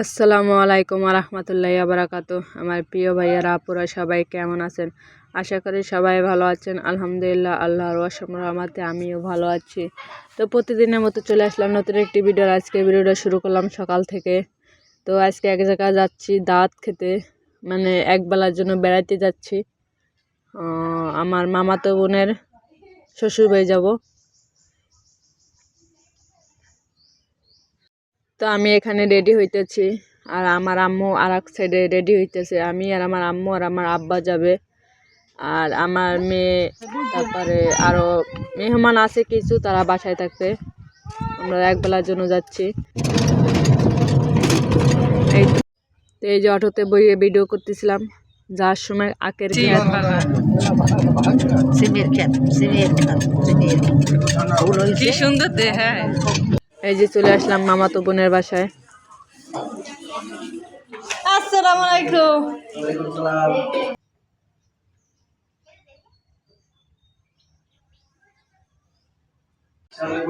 আসসালামু আলাইকুম রহমতুল্লাহ বারাকাতু আমার প্রিয় ভাইয়ারা, আপুরা সবাই কেমন আছেন? আশা করি সবাই ভালো আছেন। আলহামদুলিল্লাহ, আল্লাহর ওয়াসম রহমাতে আমিও ভালো আছি। তো প্রতিদিনের মতো চলে আসলাম নতুন একটি ভিডিও আজকে ভিডিওটা শুরু করলাম সকাল থেকে। তো আজকে এক জায়গায় যাচ্ছি দাঁত খেতে। মানে একবেলার জন্য বেড়াইতে যাচ্ছি। আমার মামাতো বোনের শ্বশুর বাড়ি যাব। তো আমি এখানে রেডি হইতেছি। আর আমার আম্মু আর এক সাইডে রেডি হইতেছে। আমি আর আমার আম্মু আর আমার আব্বা যাবে। আর আমার মেয়ে তারপরে আরও মেহমান আছে কিছু তারা বাসায় থাকবে। আমরা একবেলার জন্য যাচ্ছি। এই তো। এই যে অটোতে বইয়ে ভিডিও করতেছিলাম। যাওয়ার সময় আখের খেত সিমের ক্ষেত সিমের ক্ষেত সিমের। সুন্দর দে হ্যাঁ। এই যে চলে আসলাম মামাতো বোনের বাসায়। আসসালামু আলাইকুম।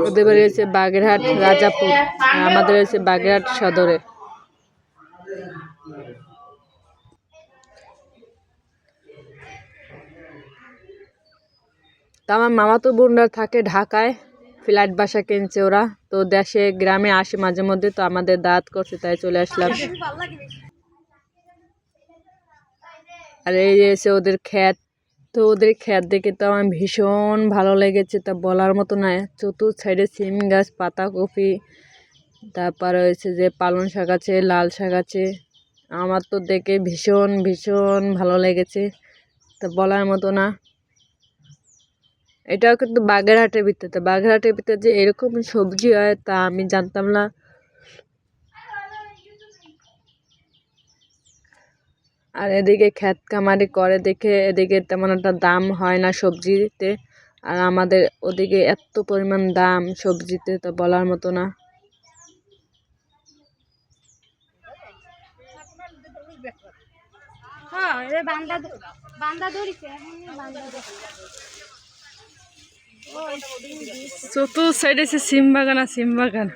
ওদের বাড়ি হচ্ছে বাগেরহাট রাজাপুর। আমাদের হচ্ছে বাগেরহাট সদরে। তো আমার মামাতো বোনরা থাকে ঢাকায়। ফ্ল্যাট বাসা কিনছে ওরা। তো দেশে, গ্রামে আসে মাঝে মধ্যে, তো আমাদের দাঁত করছে, তাই চলে আসলাম। আর এই এসে ওদের ক্ষেত তো ওদের ক্ষেত দেখে তো আমার ভীষণ ভালো লেগেছে, তা বলার মতো নয় চতুর সাইডে সিম গাছ পাতাকপি তারপর হয়েছে যে পালং শাক আছে, লাল শাক আছে। আমার তো দেখে ভীষণ ভীষণ ভালো লেগেছে, তা বলার মতো না। এটাও কিন্তু বাগেরহাটের ভিতরে। বাগেরহাটের ভিতরে যে এরকম সবজি হয় তা আমি জানতাম না। আর এদিকে ক্ষেত কামারি করে দেখে এদিকে তেমন একটা দাম হয় না সবজিতে। আর আমাদের ওদিকে এত পরিমাণ দাম সবজিতে তো বলার মতো না। হ্যাঁ বান্দা বান্দা ধরিছে। এখন বান্দা চতুর সাইডে আছে সিম বাগান আর সিম বাগান।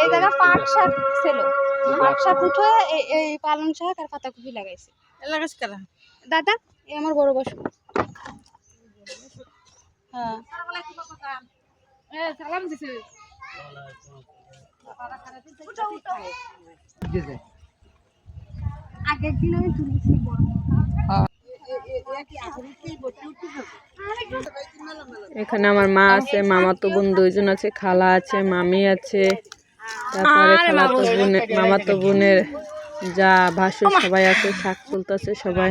এই জায়গা পাট শাক ছিল। পাট শাক উঠে এই এই পালং শাক আর পাতাকপি লাগাইছে। লাগাস কারা দাদা এই আমার বড় বস। হ্যাঁ। সালাম দিছে। আগের দিন আমি তুলেছি এখানে আমার মা আছে মামাতো বোন দুইজন আছে খালা আছে মামি আছে তারপরে খালাতো বোনের মামাতো বোনের যা ভাসুর সবাই আছে শাক তুলতেছে সবাই।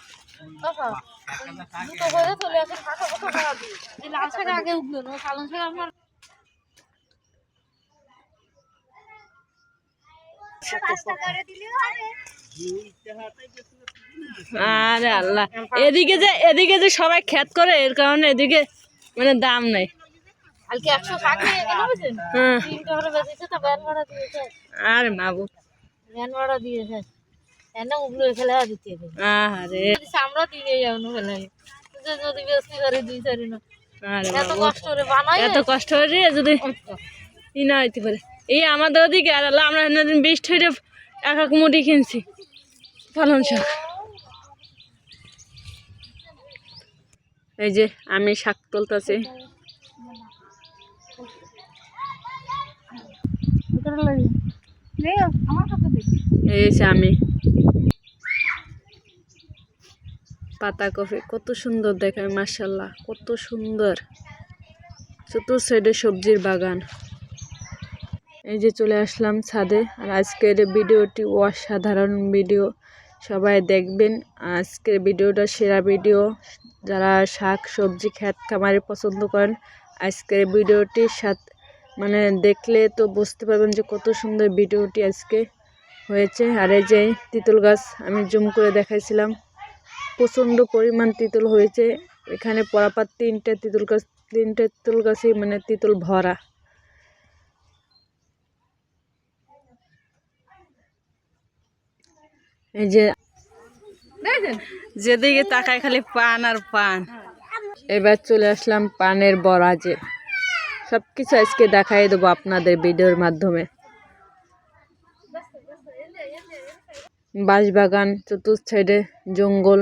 আগে উঠল না শাক আমার আরে আল্লাহ এদিকে যে এদিকে যে সবাই খ্যাত করে এর কারণে এদিকে মানে দাম নাই। হ্যাঁ। আরে মাবু ভ্যান ভাড়া দিয়েছে। এনে উগলো খেলে দিতে আরে আমরা দিয়ে যাব না ফেলে যদি বেশি করে দিই সারি না। এত কষ্ট করে বানাই এত কষ্ট হয়ে যদি ই না হইতে পারে এই আমাদের ওদিকে আর আমরা বৃষ্টি হয়ে এক এক মুটি কিনছি পালন শাক। এই যে আমি শাক তুলতেছি। আমার এই যে আমি পাতাকপি কত সুন্দর দেখায় মার্শাল্লাহ কত সুন্দর। চতুর সাইডে সবজির বাগান। এই যে চলে আসলাম ছাদে, আর আজকের ভিডিওটি অসাধারণ ভিডিও। সবাই দেখবেন আজকের ভিডিওটা সেরা ভিডিও। যারা শাক, সবজি খ্যাত খামারে পছন্দ করেন, আজকের ভিডিওটি সাথ মানে দেখলে তো বুঝতে পারবেন যে কত সুন্দর ভিডিওটি আজকে হয়েছে। আর এই যে তিতুল গাছ আমি জুম করে দেখাইছিলাম। প্রচণ্ড পরিমাণ তিতুল হয়েছে এখানে পরাপার তিনটে তিতুল গাছ তিনটে তিতুল গাছে মানে তিতুল ভরা এই যে যেদিকে তাকায় খালি পান আর পান। এবার চলে আসলাম পানের বরাজে সব কিছু আজকে দেখাই দেবো আপনাদের ভিডিওর মাধ্যমে। বাঁশবাগান চতুর্থ সাইডে জঙ্গল।